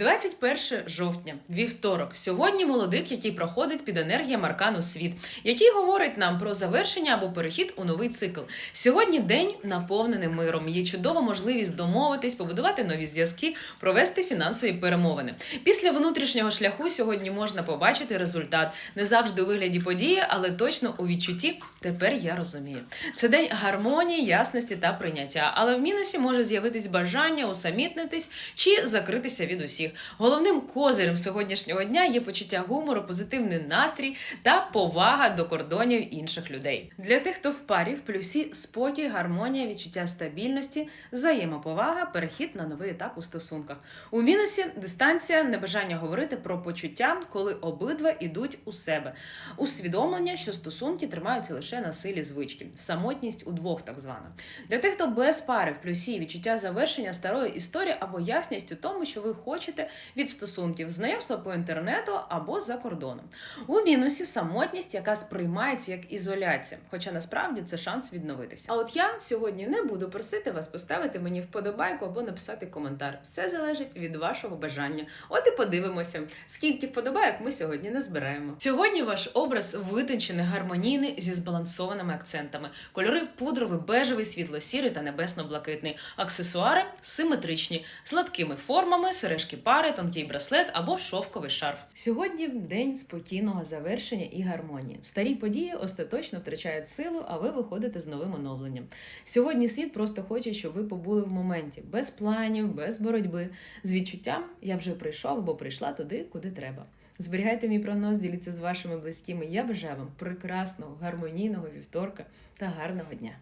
21 жовтня, вівторок. Сьогодні молодик, який проходить під енергією Аркану світ, який говорить нам про завершення або перехід у новий цикл. Сьогодні день наповнений миром. Є чудова можливість домовитись, побудувати нові зв'язки, провести фінансові перемовини. Після внутрішнього шляху сьогодні можна побачити результат не завжди у вигляді події, але точно у відчутті. Тепер я розумію. Це день гармонії, ясності та прийняття. Але в мінусі може з'явитись бажання усамітнитись чи закритися від усіх. Головним козирем сьогоднішнього дня є почуття гумору, позитивний настрій та повага до кордонів інших людей. Для тих, хто в парі, в плюсі спокій, гармонія, відчуття стабільності, взаємоповага, перехід на новий етап у стосунках. У мінусі дистанція, небажання говорити про почуття, коли обидва йдуть у себе. Усвідомлення, що стосунки тримаються лише на силі звички, самотність удвох, так звана. Для тих, хто без пари в плюсі відчуття завершення старої історії або ясність у тому, що ви хочете від стосунків, знайомства по інтернету або за кордоном. У мінусі самотність, яка сприймається як ізоляція, хоча насправді це шанс відновитися. А от я сьогодні не буду просити вас поставити мені вподобайку або написати коментар. Все залежить від вашого бажання. От і подивимося, скільки вподобайок ми сьогодні не збираємо. Сьогодні ваш образ витончений, гармонійний зі збалансованими акцентами. Кольори пудровий, бежевий, світло-сірий та небесно-блакитний. Аксесуари симетричні, з гладкими формами, сережки пари, тонкий браслет або шовковий шарф. Сьогодні день спокійного завершення і гармонії. Старі події остаточно втрачають силу, а ви виходите з новим оновленням. Сьогодні світ просто хоче, щоб ви побули в моменті, без планів, без боротьби, з відчуттям я вже прийшов або прийшла туди, куди треба. Зберігайте мій прогноз, діліться з вашими близькими. Я бажаю вам прекрасного, гармонійного вівторка та гарного дня.